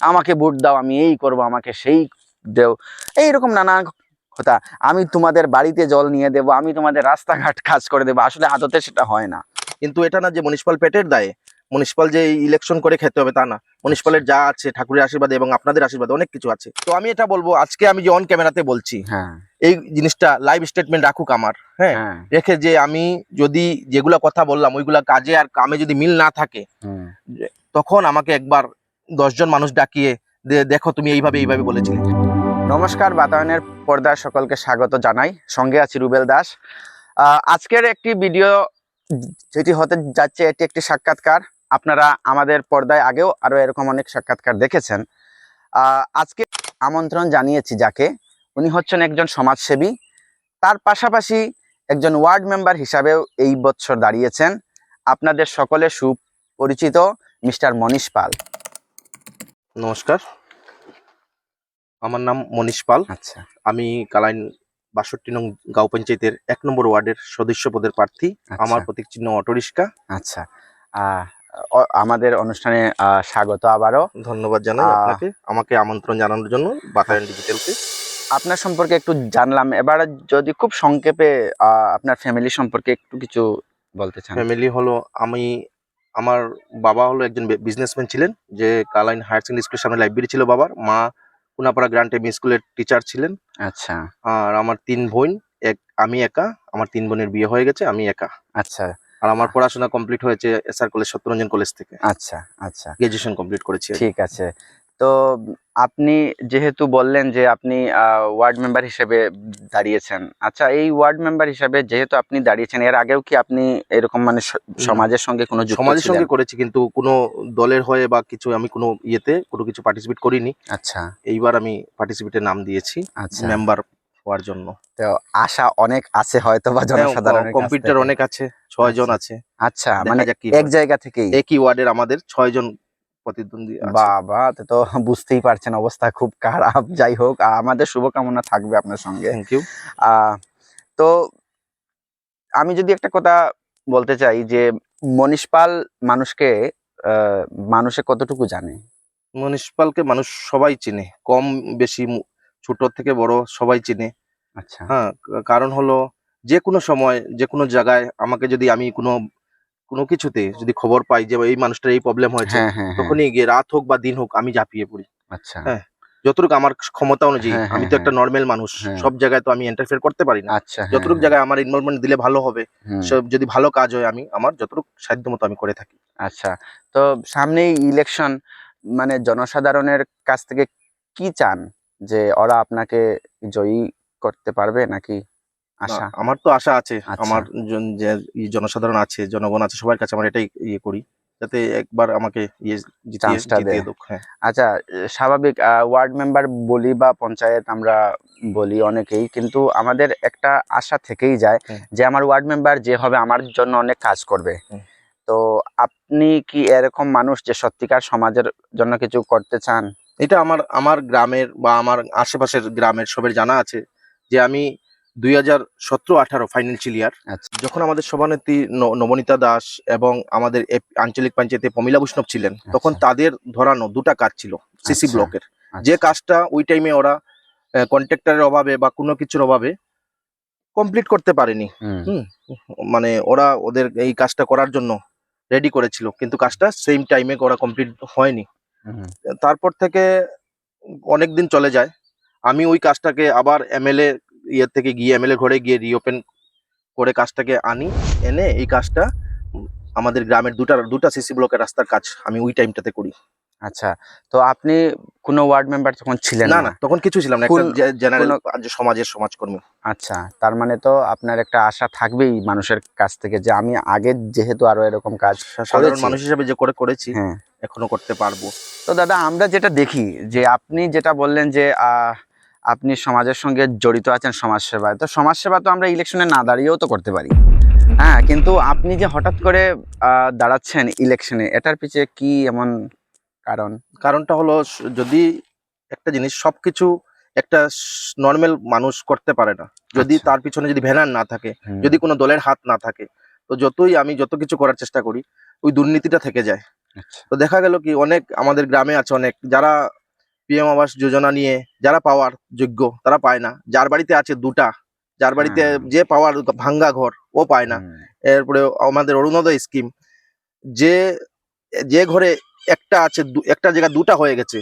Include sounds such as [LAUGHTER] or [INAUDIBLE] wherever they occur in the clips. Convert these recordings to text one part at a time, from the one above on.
আমাকে ভোট দাও আমি এই করব আমাকে সেই দেও। এইরকম নানা কথা। আমি তোমাদের বাড়িতে জল নিয়ে দেব আমি তোমাদের রাস্তাঘাট কাজ করে দেবো। আসলে আদতে সেটা হয় না। কিন্তু এটা না যে মিউনিসিপাল পেটের দায়ে। মিউনিসিপাল যে ইলেকশন করে খেতে হবে তা না। মিউনিসিপালের যা আছে ঠাকুরের আশীর্বাদে এবং আপনাদের আশীর্বাদে অনেক কিছু আছে। তো আমি এটা বলব আজকে আমি যে অন ক্যামেরাতে বলছি হ্যাঁ। এই জিনিসটা লাইভ স্টেটমেন্ট রাখুক আমার হ্যাঁ? হ্যাঁ। রেখে যে আমি যদি যেগুলা কথা বললাম ওইগুলা কাজে আর কামে যদি মিল না থাকে তখন আমাকে একবার দশজন মানুষ ডাকিয়ে দেখো তুমি এইভাবে এইভাবে বলেছিলে। নমস্কার, বাতায়নের পর্দার সকলকে স্বাগত জানাই। সঙ্গে আছি রুবেল দাস। আজকের একটি ভিডিও যেটি হতে যাচ্ছে, এটি একটি সাক্ষাৎকার। আপনারা আমাদের পর্দায় আগেও আরও এরকম অনেক সাক্ষাৎকার দেখেছেন। আজকে আমন্ত্রণ জানিয়েছি যাকে। উনি হচ্ছেন একজন সমাজসেবী। তার পাশাপাশি একজন ওয়ার্ড মেম্বার হিসাবেও এই বছর দাঁড়িয়েছেন। আপনাদের সকলে সুপরিচিত মিস্টার মনীষ পাল। নমস্কার। আমার নাম মনীষ পাল। আচ্ছা। আমি কালাইন বাষট্টি নং গাঁও পঞ্চায়েতের এক নম্বর ওয়ার্ডের সদস্য পদের প্রার্থী। আমার প্রতীক চিহ্ন অটোরিক্সা আচ্ছা। আমাদের অনুষ্ঠানে স্বাগত আবারও। ধন্যবাদ জানাই আপনাকে। আমাকে আমন্ত্রণ জানানোর জন্য বাতায়ন ডিজিটালকে। আপনার সম্পর্কে একটু জানলাম। এবার যদি খুব সংক্ষেপে আপনার ফ্যামিলি সম্পর্কে একটু কিছু বলতে চান। ফ্যামিলি হলো আমি আমার বাবা হলো একজন বিজনেসম্যান ছিলেন যে কালাইন হায়ার সেকেন্ডারি স্কুলের সামনে লাইব্রেরি ছিল বাবার। মা কুনাপাড়া গ্রান্ট এম স্কুলের টিচার ছিলেন। আচ্ছা। আর আমার তিন বোন এক আমি একা আমার তিন বোনের বিয়ে হয়ে গেছে আমি একা। আচ্ছা। আর আমার পড়াশোনা কমপ্লিট হয়েছে এসআর কলেজ সত্যরঞ্জন কলেজ থেকে। আচ্ছা আচ্ছা। গ্রাজুয়েশন কমপ্লিট করেছি ঠিক আছে। তো আপনি যেহেতু বললেন যে আপনি ওয়ার্ড মেম্বার হিসেবে দাঁড়িয়েছেন। আচ্ছা এই ওয়ার্ড মেম্বার হিসেবে যেহেতু আপনি দাঁড়িয়েছেন এর আগেও কি আপনি এরকম মানে সমাজের সঙ্গে কোনো সমাজের সঙ্গে করেছি কিন্তু কোনো দলের হয়ে বা কিছু আমি কোনো ইয়েতে কোনো কিছু পার্টিসিপেট করিনি। আচ্ছা। এইবার আমি পার্টিসিপেটের নাম দিয়েছি আচ্ছা। মেম্বার হওয়ার জন্য। তো আশা অনেক আছে হয়তো বা জনসাধারণের কাছ কম্পিউটার অনেক আছে ছয় জন আছে। আচ্ছা মানে এক জায়গা থেকেই। একই ওয়ার্ডের আমাদের ছয় জন প্রতিদ্বন্দ্বী। বাবা তো বুঝতেই পারছেন অবস্থা খুব খারাপ। যাই হোক আমাদের শুভকামনা থাকবে আপনার সঙ্গে। থ্যাংক ইউ তো আমি যদি একটা কথা বলতে চাই যে মনীষ পাল মানুষকে আহ, মানুষে কতটুকু জানে? মিউনিসিপালকে মানুষ সবাই চিনে। কম বেশি ছোট থেকে বড় সবাই চিনে। আচ্ছা। হ্যাঁ কারণ হলো যে কোনো সময় যে কোনো জায়গায় আমাকে যদি আমি কোনো কোনো কিছুতে যদি খবর পাই যে এই মানুষটার এই প্রবলেম হয়েছে হ্যাঁ হ্যাঁ হ্যাঁ। তখনই গিয়ে রাত হোক বা দিন হোক আমি ঝাঁপিয়ে পড়ি। আচ্ছা। হ্যাঁ, যতটুকু আমার ক্ষমতা অনুযায়ী আমি তো একটা নর্মাল মানুষ। সব জায়গায় তো আমি ইন্টারফেয়ার করতে পারি না। আচ্ছা যতটুকু জায়গায় আমার ইনভলভমেন্ট দিলে ভালো হবে সব যদি ভালো কাজ হয় আমি আমার যতটুকু সাধ্য মতো আমি করে থাকি। আচ্ছা তো সামনেই ইলেকশন মানে জনসাধারণের কাছ থেকে কি চান? যে ওরা আপনাকে জয়ী করতে পারবে নাকি আশা। আমার তো আশা আছে। আচ্ছা। আমার যে জনসাধারণ আছে জনগণ আছে সবার কাছে আমার এটাই ইয়ে করি যাতে একবার আমাকে ইয়ে জিতিয়ে চান্সটা দেয়। হ্যাঁ। আচ্ছা স্বাভাবিক ওয়ার্ড মেম্বার বলি বা পঞ্চায়েত আমরা বলি অনেকেই কিন্তু আমাদের একটা আশা থেকেই যায় যে আমার ওয়ার্ড মেম্বার যে হবে আমার জন্য অনেক কাজ করবে। তো আপনি কি এরকম মানুষ যে সত্যিকার সমাজের জন্য কিছু করতে চান? এটা আমার আমার গ্রামের বা আমার আশেপাশের গ্রামের সবের জানা আছে যে আমি দুই হাজার সতেরো আঠারো ফাইন্যান্সিয়াল ইয়ার আচ্ছা। যখন আমাদের সভানেত্রী নবনীতা দাস এবং আমাদের আঞ্চলিক পঞ্চায়েতে প্রমিলা বৈষ্ণব ছিলেন তখন আচ্ছা। তাদের ধরানো দুটা কাজ ছিল সিসি আচ্ছা, ব্লকের। যে কাজটা ওই টাইমে ওরা কন্ট্রাক্টরের অভাবে বা কোনো কিছুর অভাবে কমপ্লিট করতে পারেনি। হুম, হুম। মানে ওরা ওদের এই কাজটা করার জন্য রেডি করেছিল কিন্তু কাজটা সেম টাইমে ওরা কমপ্লিট হয়নি। তারপর থেকে অনেক দিন চলে যায়। আমি ওই কাজটাকে আবার এমএলএ ইয়ে থেকে গিয়ে এমএলএ ঘরে গিয়ে রিওপেন করে কাজটাকে আনি এনে এই কাজটা আমাদের গ্রামের দুটা দুটা সিসি ব্লকের রাস্তার কাজ আমি ওই টাইমটাতে করি। আচ্ছা তো আপনি কোনো ওয়ার্ড মেম্বার তখন ছিলেন না না? তখন কিছু ছিলাম না জেনারেল সমাজের সমাজকর্মী। আচ্ছা তার মানে তো আপনার একটা আশা থাকবেই মানুষের কাছ থেকে যে আমি আগে যেহেতু আরও এরকম কাজ সাধারণ মানুষ হিসেবে যে করে করেছি হ্যাঁ। এখনও করতে পারব। তো দাদা আমরা যেটা দেখি যে আপনি যেটা বললেন যে আহ, আপনি সমাজের সঙ্গে জড়িত আছেন সমাজসেবায়। তো সমাজসেবা তো আমরা ইলেকশনে না দাঁড়িয়েও তো করতে পারি। হ্যাঁ কিন্তু আপনি যে হঠাৎ করে দাঁড়াচ্ছেন ইলেকশনে এটার পিছে কি এমন কারণ? কারণটা হলো যদি একটা জিনিস সবকিছু একটা নর্মাল মানুষ করতে পারে না যদি আচ্ছা। তার পিছনে যদি ভ্যানার না থাকে যদি কোনো দলের হাত না থাকে তো যতই আমি যত কিছু করার চেষ্টা করি ওই দুর্নীতিটা থেকে যায়। আচ্ছা। তো দেখা গেল কি অনেক আমাদের গ্রামে আছে অনেক যারা পিএম আবাস যোজনা নিয়ে যারা পাওয়ার যোগ্য তারা পায় না। যার বাড়িতে আছে দুটা যার বাড়িতে হ্যাঁ। যে পাওয়ার ভাঙ্গা ঘর ও পায় না। এরপরে আমাদের অরুণোদয় স্কিম যে যে ঘরে একটা আছে একটা জায়গা দুটা হয়ে গেছে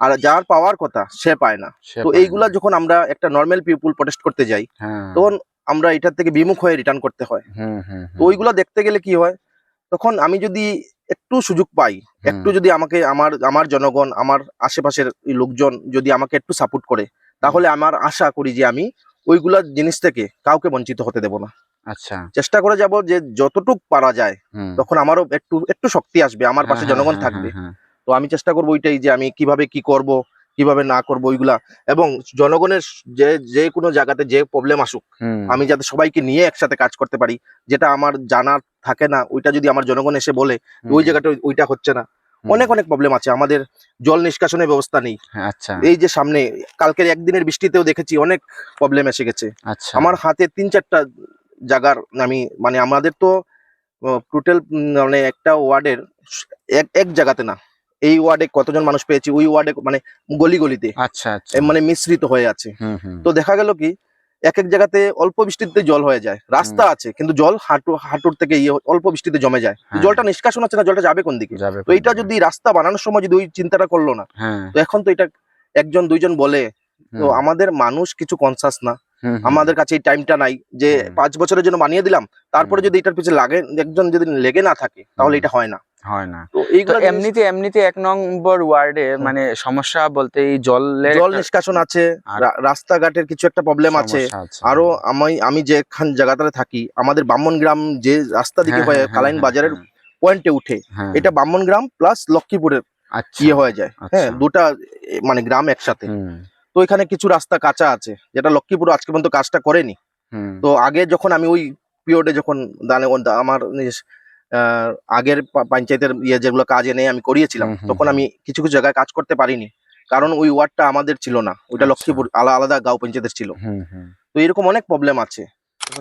আর যার পাওয়ার কথা সে পায় না। তো এইগুলা যখন আমরা একটা নর্মাল পিপুল প্রটেস্ট করতে যাই হ্যাঁ। তখন আমরা এটার থেকে বিমুখ হয়ে রিটার্ন করতে হয়। হুম হুম তো ওইগুলা দেখতে গেলে কি হয়? তখন আমি যদি একটু সুযোগ পাই একটু যদি আমাকে আমার আমার জনগণ আমার আশেপাশের লোকজন যদি আমাকে একটু সাপোর্ট করে তাহলে আমার আশা করি যে আমি ওইগুলা জিনিস থেকে কাউকে বঞ্চিত হতে দেব না। আচ্ছা। চেষ্টা করে যাব যে যতটুক পারা যায় তখন আমারও একটু একটু শক্তি আসবে আমার পাশে হ্যাঁ, জনগণ হ্যাঁ, থাকবে। হ্যাঁ, তো আমি চেষ্টা করব ওইটাই যে আমি কীভাবে কি করব কীভাবে না করব ওইগুলা। এবং জনগণের যে যে কোনো জায়গাতে যে প্রবলেম আসুক আমি যাতে সবাইকে নিয়ে একসাথে কাজ করতে পারি যেটা আমার জানার থাকে না ওইটা যদি আমার জনগণ এসে বলে ওই জায়গাটা ওইটা হচ্ছে না। অনেক অনেক প্রবলেম আছে আমাদের জল নিষ্কাশনের ব্যবস্থা নেই। আচ্ছা। এই যে সামনে কালকের একদিনের বৃষ্টিতেও দেখেছি অনেক প্রবলেম এসে গেছে। আচ্ছা। আমার হাতে তিন চারটা জায়গার আমি মানে আমাদের তো টোটাল মানে একটা ওয়ার্ডের এক এক জায়গাতে না। এই ওয়ার্ডে কতজন মানুষ পেয়েছি ওই ওয়ার্ডে মানে গলি গলিতে। আচ্ছা আচ্ছা। মানে মিশ্রিত হয়ে আছে। তো দেখা গেল কি এক এক জায়গাতে অল্প বৃষ্টিতে জল হয়ে যায়। রাস্তা আছে কিন্তু জল হাঁটু হাঁটুর থেকে ইয়ে অল্প বৃষ্টিতে জমে যায়। হ্যাঁ। জলটা নিষ্কাশন হচ্ছে না জলটা যাবে কোন দিকে? তো এটা যদি রাস্তা বানানোর সময় যদি ওই চিন্তাটা করল না হ্যাঁ। তো এখন তো এটা একজন দুইজন বলে তো আমাদের মানুষ কিছু কনসাস না। আমাদের কাছে এই টাইমটা নাই যে পাঁচ বছরের জন্য বানিয়ে দিলাম তারপরে যদি এটার পিছনে লাগে একজন যদি লেগে না থাকে তাহলে এটা হয় না। হয় না। তো তো এইগুলো এমনিতে এমনিতে এক নম্বর ওয়ার্ডে মানে সমস্যা বলতে এই জলের জল নিষ্কাশন আছে রাস্তাঘাটের কিছু একটা প্রবলেম আছে। আরও আমি আমি যেখান জায়গাটাতে থাকি আমাদের বামন গ্রাম যে রাস্তা দিকে হ্যাঁ, হ্যাঁ, কালাইন হ্যাঁ, বাজারের পয়েন্টে উঠে এটা বামন গ্রাম প্লাস লক্ষ্মীপুরের আচ্ছা ইয়ে হয়ে যায়। হ্যাঁ আচ্ছা, দুটা মানে গ্রাম একসাথে। তো এখানে কিছু রাস্তা কাঁচা আছে যেটা লক্ষ্মীপুর আজকে পর্যন্ত কাজটা করেনি। হুম, তো আগে যখন আমি ওই পিরিয়ডে যখন দানে আমার আগের পঞ্চায়েতের ইয়ে যেগুলো কাজ এনে আমি করিয়েছিলাম তখন আমি কিছু কিছু জায়গায় কাজ করতে পারিনি। কারণ ওই ওয়ার্ডটা আমাদের ছিল না ওইটা আচ্ছা। লক্ষ্মীপুর আলাদা আলাদা গাঁও পঞ্চায়েতের ছিল। তো এরকম অনেক প্রবলেম আছে।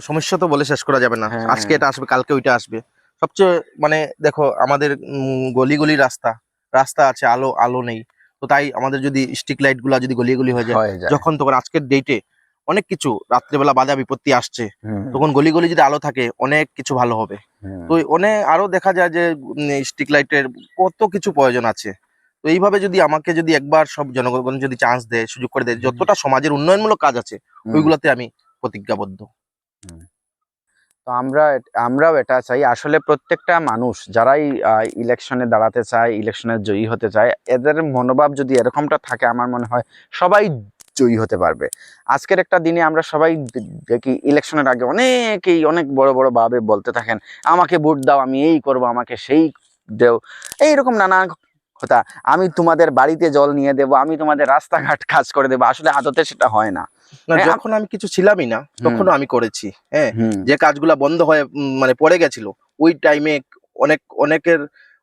সমস্যা তো বলে শেষ করা যাবে না। হ্যাঁ, আজকে হ্যাঁ। এটা আসবে কালকে ওইটা আসবে। সবচেয়ে মানে দেখো আমাদের উম, গলি গলি রাস্তা রাস্তা আছে আলো আলো নেই। তো তাই আমাদের যদি স্ট্রিক লাইটগুলা যদি গলি গলি হয়ে যায়। যখন তখন আজকের ডেটে অনেক কিছু। রাত্রেবেলা বাধা বিপত্তি আসছে। তখন গলি গলি যদি আলো থাকে অনেক কিছু ভালো হবে। তো অনেক আরও দেখা যায় যে স্ট্রিক লাইটের কত কিছু প্রয়োজন আছে। তো এইভাবে যদি আমাকে যদি একবার সব জনগণ যদি চান্স দেয় সুযোগ করে দেয় যতটা সমাজের উন্নয়নমূলক কাজ আছে ওইগুলোতে আমি প্রতিজ্ঞাবদ্ধ। তো আমরা আমরাও এটা চাই। আসলে প্রত্যেকটা মানুষ যারাই ইলেকশনে দাঁড়াতে চায় ইলেকশনে জয়ী হতে চায় এদের মনোভাব যদি এরকমটা থাকে আমার মনে হয় সবাই জয়ী হতে পারবে। আজকের একটা দিনে আমরা সবাই দেখি ইলেকশনের আগে অনেকেই অনেক বড় বড় ভাবে বলতে থাকেন আমাকে ভোট দাও আমি এই করব আমাকে সেই দেও। এইরকম নানা কথা আমি তোমাদের বাড়িতে জল নিয়ে দেব আমি তোমাদের রাস্তাঘাট কাজ করে দেবো। আসলে আদতে সেটা হয় না। হ্যাঁ, যখন আমি কিছু ছিলামই না তখনও আমি করেছি হ্যাঁ? যে কাজগুলা বন্ধ হয়ে মানে পড়ে গেছিল ওই টাইমে অনেক অনেকের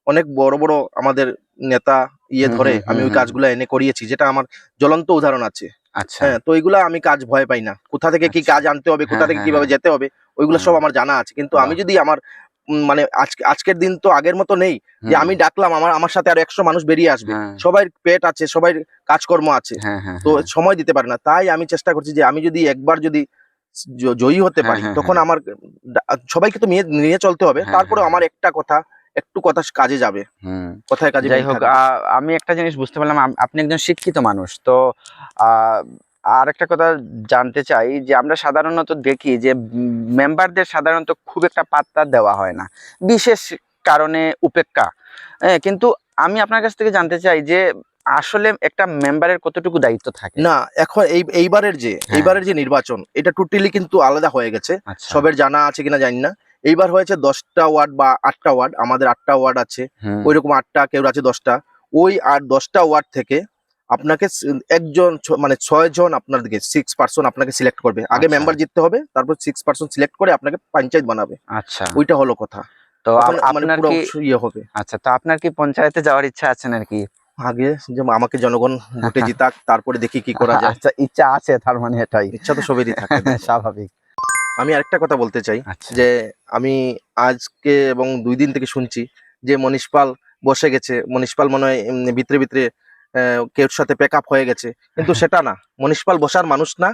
অনেক বড় বড় আমাদের নেতা ইয়ে ধরে আমি ওই কাজগুলো এনে করিয়েছি যেটা আমার জ্বলন্ত উদাহরণ আছে। আচ্ছা। হ্যাঁ তো ওইগুলা আমি কাজ ভয় পাই না। কোথা থেকে কি আচ্ছা। কাজ আনতে হবে কোথা হ্যাঁ, থেকে হ্যাঁ, কীভাবে। যেতে হবে ওইগুলো সব আমার জানা আছে। কিন্তু আমি যদি আমার মানে আজকে আজকের দিন তো আগের মতো নেই যে আমি ডাকলাম আমার আমার সাথে আর একশো মানুষ বেরিয়ে আসবে। সবাই পেট আছে সবাই কাজকর্ম আছে। তো। সময় দিতে পারে না। তাই আমি চেষ্টা করছি যে আমি যদি একবার যদি জয়ী হতে পারি তখন। আমার সবাইকে তো নিয়ে নিয়ে চলতে হবে। তারপরে আমার একটা কথা একটু কথা কাজে যাবে। কথায় কাজে যাই হোক আমি একটা জিনিস বুঝতে পারলাম আপনি একজন শিক্ষিত মানুষ তো আর একটা কথা জানতে চাই যে আমরা সাধারণত দেখি যে মেম্বারদের সাধারণত খুব একটা পাত্তা দেওয়া হয় না বিশেষ কারণে উপেক্ষা। হ্যাঁ, কিন্তু আমি আপনার কাছ থেকে জানতে চাই যে আসলে একটা মেম্বারের কতটুকু দায়িত্ব থাকে? না এখন এই এইবারের যে হ্যাঁ। এইবারের যে নির্বাচন এটা টোটালি কিন্তু আলাদা হয়ে গেছে। আচ্ছা। সবের জানা আছে কিনা জানি না। এইবার হয়েছে দশটা ওয়ার্ড বা আটটা ওয়ার্ড আমাদের আটটা ওয়ার্ড আছে। ওই রকম আটটা কেউ আছে দশটা। ওই আর দশটা ওয়ার্ড থেকে আপনাকে একজন মানে ছয় জন আপনার দিকে সিক্স পার্সন আপনাকে সিলেক্ট করবে। আগে আচ্ছা। মেম্বার জিততে হবে তারপর সিক্স পার্সন সিলেক্ট করে আপনাকে পঞ্চায়েত বানাবে। আচ্ছা। ওইটা হলো কথা। তো মানে আপনার কি ইয়ে হবে। আচ্ছা তো আপনার কি পঞ্চায়েতে যাওয়ার ইচ্ছা আছে নাকি? আগে যে আমাকে জনগণ ভোটে [LAUGHS] জিতাক তারপরে দেখি কি করা যায়। আচ্ছা ইচ্ছা আছে তার মানে এটাই। ইচ্ছা তো সবেরই থাকে। [LAUGHS] স্বাভাবিক। আমি আরেকটা কথা বলতে চাই আচ্ছা। যে আমি আজকে এবং দুই দিন থেকে শুনছি যে মনীষ পাল বসে গেছে। মনিসপাল মনে হয় ভিতরে ভিতরে কেউর সাথে প্যাক আপ হয়ে গেছে। কিন্তু [LAUGHS] সেটা না। মনিসপাল বসার মানুষ না।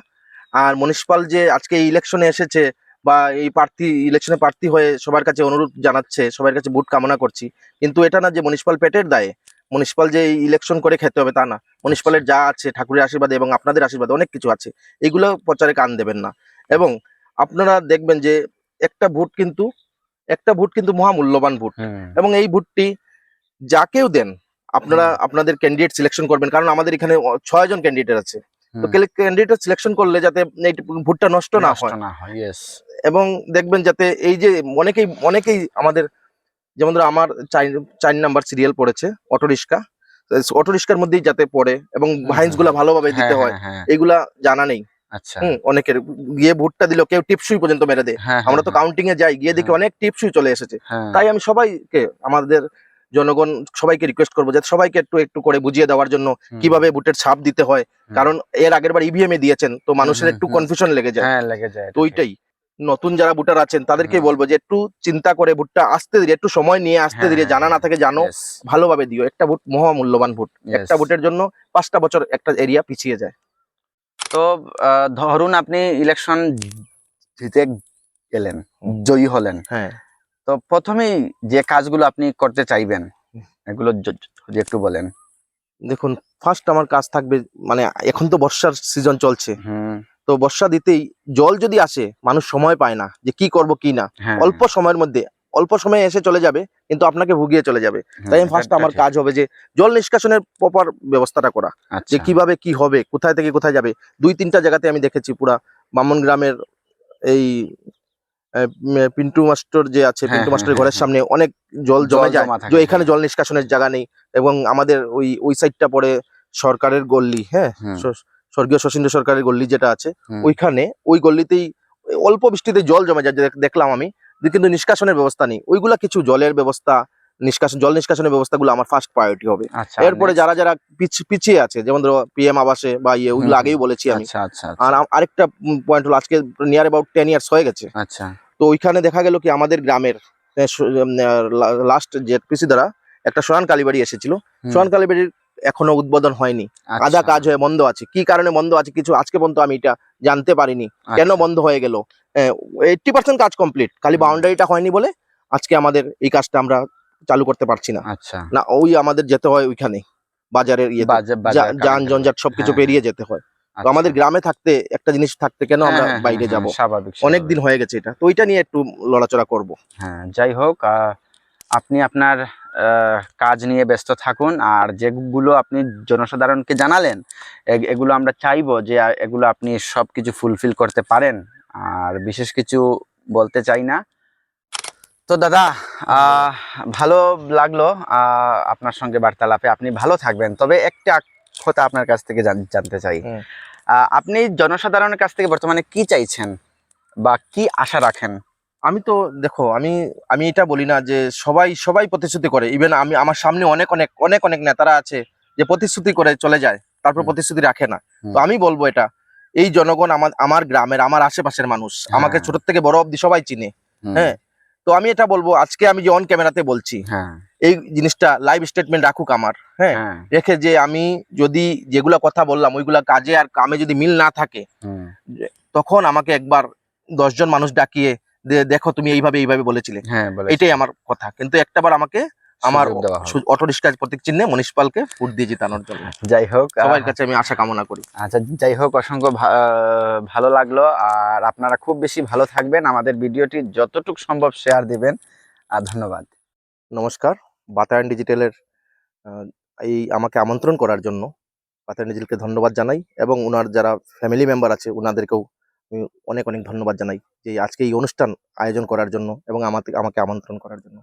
আর মনিসপাল যে আজকে এই ইলেকশনে এসেছে বা এই প্রার্থী ইলেকশনে প্রার্থী হয়ে সবার কাছে অনুরোধ জানাচ্ছে সবার কাছে ভোট কামনা করছি কিন্তু এটা না যে মনিসপাল পেটের দায়ে। মনিসপাল যে ইলেকশন করে খেতে হবে তা না। মনিসপালের যা আছে ঠাকুরের আশীর্বাদে এবং আপনাদের আশীর্বাদে অনেক কিছু আছে। এগুলো প্রচারে কান দেবেন না। এবং আপনারা দেখবেন যে একটা ভোট কিন্তু একটা ভোট কিন্তু মহামূল্যবান ভোট। এবং এই ভোটটি যাকেও দেন আপনারা আপনাদের ক্যান্ডিডেট সিলেকশন করবেন। কারণ আমাদের এখানে ছয় জন ক্যান্ডিডেট আছে। তো ক্যান্ডিডেট সিলেকশন করলে যাতে এই ভোটটা নষ্ট না হয়। হয় এবং দেখবেন যাতে এই যে অনেকেই অনেকেই আমাদের যেমন ধরো আমার চার নাম্বার সিরিয়াল পড়েছে অটো রিক্সা অটো রিক্সার মধ্যেই যাতে পড়ে এবং ভাইন্সগুলা ভালোভাবে দিতে হয় হ্যাঁ এগুলা জানা নেই। আচ্ছা। অনেকের গিয়ে ভোটটা দিল কেউ টিপসুই পর্যন্ত মেরে দেয়। হ্যাঁ আমরা তো কাউন্টিং এ যাই গিয়ে দেখি হ্যাঁ। অনেক টিপসুই চলে এসেছে। হ্যাঁ। তাই আমি সবাইকে আমাদের জনগণ সবাইকে রিকোয়েস্ট করব যাতে সবাইকে একটু একটু করে বুঝিয়ে দেওয়ার জন্য। কীভাবে ভোটের ছাপ দিতে হয়। কারণ এর আগের বার ইভিএম এ দিয়েছেন তো মানুষের একটু কনফিউশন লেগে যায়। হ্যাঁ লেগে যায় তো ওইটাই। নতুন যারা ভোটার আছেন তাদেরকে বলব যে একটু চিন্তা করে ভোটটা আসতে দিলে একটু সময় নিয়ে আসতে হ্যাঁ, হ্যাঁ, জানা না থাকে জানো ভালোভাবে দিও। একটা ভোট মহামূল্যবান ভোট একটা ভোটের জন্য পাঁচটা বছর একটা এরিয়া পিছিয়ে যায়। তো ধরুন আপনি ইলেকশন জিতে গেলেন জয়ী হলেন। হ্যাঁ। তো প্রথমেই যে কাজগুলো আপনি করতে চাইবেন এগুলো যদি একটু বলেন। দেখুন ফার্স্ট আমার কাজ থাকবে মানে এখন তো বর্ষার সিজন চলছে। তো বর্ষা দিতেই জল যদি আসে মানুষ সময় পায় না যে কি করব কি না। হ্যাঁ। অল্প সময়ের মধ্যে অল্প সময়ে এসে চলে যাবে। কিন্তু আপনাকে ভুগিয়ে চলে যাবে। হ্যাঁ, তাই ফার্স্ট আমার কাজ হবে যে জল নিষ্কাশনের প্রপার ব্যবস্থাটা করা যে আচ্ছা। কীভাবে কি হবে কোথায় থেকে কোথায় যাবে। দুই তিনটা জায়গাতে আমি দেখেছি পুরা বামন গ্রামের এই পিন্টু মাস্টার যে আছে হ্যাঁ, পিন্টু হ্যাঁ, মাস্টারের হ্যাঁ, ঘরের। সামনে অনেক জল জমে যায় যে এখানে। জল নিষ্কাশনের জায়গা নেই এবং আমাদের ওই ওই সাইডটা পড়ে সরকারের গল্লি হ্যাঁ? স্বর্গীয় শচীন্দ্র সরকারের গল্লি যেটা আছে ওইখানে ওই গল্লিতেই অল্প বৃষ্টিতে জল জমে যায় দেখলাম আমি কিন্তু নিষ্কাশনের ব্যবস্থা নেই। ওইগুলা কিছু জলের ব্যবস্থা নিষ্কাশন জল নিষ্কাশনের ব্যবস্থাগুলো আমার ফার্স্ট প্রায়োরিটি হবে। আচ্ছা এরপরে যারা যারা পিছ- পিছিয়ে আছে যেমন ধরো পিএম আবাসে বা ইয়ে ওইগুলো আগেই বলেছি আমি। আচ্ছা আচ্ছা আর আরেকটা পয়েন্ট হলো আজকে নিয়ার অ্যাবাউট টেন ইয়ার্স হয়ে গেছে। আচ্ছা। তো ওইখানে দেখা গেল কি আমাদের গ্রামের লাস্ট জেটপিসি দ্বারা একটা সোয়ান কালীবাড়ি এসেছিল। সোয়ান কালীবাড়ির এখনও উদ্বোধন হয়নি। আচ্ছা, আধা কাজ হয়ে বন্ধ আছে। কি কারণে বন্ধ আছে কিছু আজকে পর্যন্ত আমি এটা জানতে পারিনি। কেন আচ্ছা, বন্ধ হয়ে গেল? এইটটি পার্সেন্ট কাজ কমপ্লিট খালি বাউন্ডারিটা হয়নি বলে আজকে আমাদের এই কাজটা আমরা চালু করতে পারছি না। আচ্ছা। না ওই আমাদের যেতে হয় ওইখানে বাজারের ইয়ে যান জঞ্জাট সবকিছু হ্যাঁ, পেরিয়ে যেতে হয়। তো আচ্ছা। আমাদের গ্রামে থাকতে একটা জিনিস থাকতে কেন হ্যাঁ, আমরা হ্যাঁ, বাইরে হ্যাঁ, যাব? স্বাভাবিক অনেক দিন হয়ে গেছে এটা। তো ওইটা নিয়ে একটু লড়াচড়া করব। হ্যাঁ যাই হোক আপনি আপনার কাজ নিয়ে ব্যস্ত থাকুন আর যেগুলো আপনি জনসাধারণকে জানালেন এগুলো আমরা চাইব যে এগুলো আপনি সব কিছু ফুলফিল করতে পারেন। আর বিশেষ কিছু বলতে চাই না। তো দাদা ভালো লাগল আপনার সঙ্গে বার্তালাপে। আপনি ভালো থাকবেন। তবে একটা কথা আপনার কাছ থেকে জান- জানতে চাই। আপনি জনসাধারণের কাছ থেকে বর্তমানে কি চাইছেন বা কি আশা রাখেন? আমি তো দেখো আমি আমি এটা বলি না যে সবাই সবাই প্রতিশ্রুতি করে। ইভেন আমি আমার সামনে অনেক অনেক অনেক অনেক নেতারা আছে যে প্রতিশ্রুতি করে চলে যায় তারপর প্রতিশ্রুতি রাখে না। তো আমি বলব এটা এই জনগণ আমার আমার গ্রামের আমার আশেপাশের মানুষ আমাকে হ্যাঁ। ছোট থেকে বড় অবধি সবাই চিনে হ্যাঁ? তো আমি এটা বলব আজকে আমি যে অন ক্যামেরাতে বলছি হ্যাঁ। এই জিনিসটা লাইভ স্টেটমেন্ট রাখুক আমার হ্যাঁ? হ্যাঁ। রেখে যে আমি যদি যেগুলা কথা বললাম ওইগুলা কাজে আর কামে যদি মিল না থাকে তখন আমাকে একবার দশজন মানুষ ডাকিয়ে দেখো তুমি এইভাবে এইভাবে বলেছিলে। হ্যাঁ এটাই আমার কথা। কিন্তু একটাবার আমাকে আমার অটো রিক্সা প্রতীক চিহ্নে মনীষপালকে ফুট দিয়ে জিতানোর জন্য। যাই হোক সবার কাছে আমি আশা কামনা করি। আচ্ছা যাই হোক অসংখ্য ভালো লাগল। আর আপনারা খুব বেশি ভালো থাকবেন। আমাদের ভিডিওটি যতটুকু সম্ভব শেয়ার দিবেন। আর ধন্যবাদ। নমস্কার। বাতায়ন ডিজিটালের এই আমাকে আমন্ত্রণ করার জন্য বাতায়ন ডিজিটালকে ধন্যবাদ জানাই। এবং ওনার যারা ফ্যামিলি মেম্বার আছে ওনাদেরকেও অনেক অনেক ধন্যবাদ জানাই যে আজকে এই অনুষ্ঠান আয়োজন করার জন্য এবং আমাকে আমাকে আমন্ত্রণ করার জন্য।